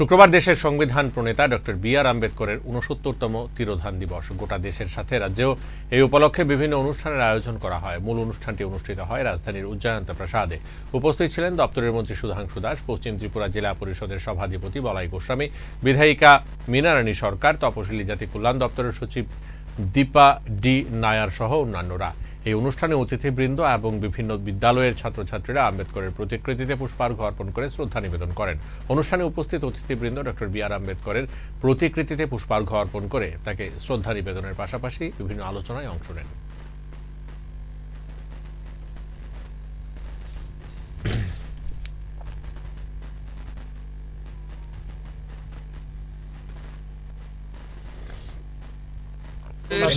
শুক্রবার দেশের সংবিধান প্রণেতা ডক্টর বি আর আম্বেদকরের উনসত্তরতম তিরোধান দিবস। গোটা দেশের সাথে রাজ্যেও এই উপলক্ষে বিভিন্ন অনুষ্ঠানের আয়োজন করা হয়। মূল অনুষ্ঠানটি অনুষ্ঠিত হয় রাজধানীর উজ্জয়ন্ত প্রাসাদে। উপস্থিত ছিলেন দপ্তরের মন্ত্রী সুধাংশু দাস, পশ্চিম ত্রিপুরা জেলা পরিষদের সভাধিপতি বলাই গোস্বামী, বিধায়িকা মীনারানী সরকার, তপশিলি জাতি কল্যাণ দপ্তরের সচিব দীপা ডি. নায়ার সহ অন্যান্যরা। এই অনুষ্ঠানে অতিথিবৃন্দ এবং বিভিন্ন বিদ্যালয়ের ছাত্রছাত্রীরা আম্বেদকরের প্রতিকৃতিতে পুষ্পার্ঘ অর্পণ করে শ্রদ্ধা নিবেদন করেন। অনুষ্ঠানে উপস্থিত অতিথিবৃন্দ ডক্টর বি আর আম্বেদকরের প্রতিকৃতিতে পুষ্পার্ঘ অর্পণ করে তাকে শ্রদ্ধা নিবেদনের পাশাপাশি বিভিন্ন আলোচনায় অংশ নেন।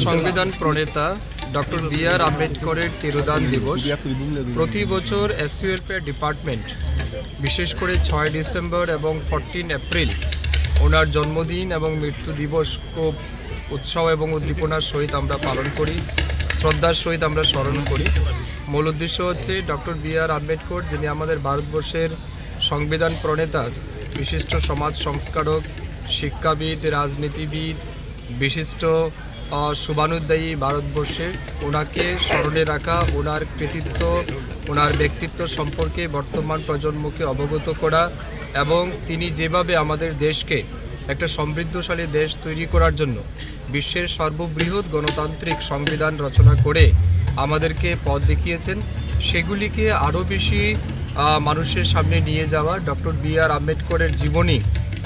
সংবিধান প্রণেতা ডক্টর বি আর আম্বেদকরের তিরোদান দিবস প্রতি বছর এস ওয়েলফেয়ার ডিপার্টমেন্ট, বিশেষ করে ছয় ডিসেম্বর এবং ফোরটিন এপ্রিল, ওনার জন্মদিন এবং মৃত্যু দিবস খুব উৎসাহ এবং উদ্দীপনার সহিত আমরা পালন করি, শ্রদ্ধার সহিত আমরা স্মরণ করি। মূল উদ্দেশ্য হচ্ছে ডক্টর বি আর আম্বেদকর, যিনি আমাদের ভারতবর্ষের সংবিধান প্রণেতা, বিশিষ্ট সমাজ সংস্কারক, শিক্ষাবিদ, রাজনীতিবিদ, বিশিষ্ট শুভানুদ্দায়ী ভারতবর্ষের ওনাকে স্মরণে রাখা, ওনার কৃতিত্ব, ওনার ব্যক্তিত্ব সম্পর্কে বর্তমান প্রজন্মকে অবগত করা এবং তিনি যেভাবে আমাদের দেশকে একটা সমৃদ্ধশালী দেশ তৈরি করার জন্য বিশ্বের সর্ববৃহৎ গণতান্ত্রিক সংবিধান রচনা করে আমাদেরকে পথ দেখিয়েছেন, সেগুলিকে আরও বেশি মানুষের সামনে নিয়ে যাওয়া ডক্টর বি আর আম্বেদকরের জীবনী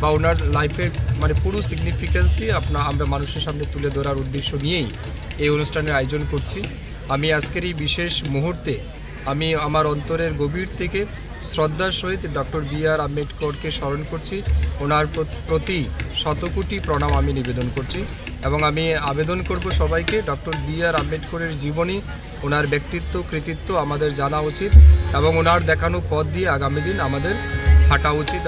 বা ওনার লাইফের মানে পুরো সিগনিফিকেন্সই আপনা আমরা মানুষের সামনে তুলে ধরার উদ্দেশ্য নিয়েই এই অনুষ্ঠানের আয়োজন করছি। আমি আজকের এই বিশেষ মুহূর্তে আমি আমার অন্তরের গভীর থেকে শ্রদ্ধার সহিত ডক্টর বি আর আম্বেদকরকে স্মরণ করছি। ওনার প্রতি শতকোটি প্রণাম আমি নিবেদন করছি এবং আমি আবেদন করব সবাইকে, ডক্টর বি আর আম্বেদকরের জীবনী, ওনার ব্যক্তিত্ব, কৃতিত্ব আমাদের জানা উচিত এবং ওনার দেখানো পথ দিয়ে আগামী দিন আমাদের হাঁটা উচিত।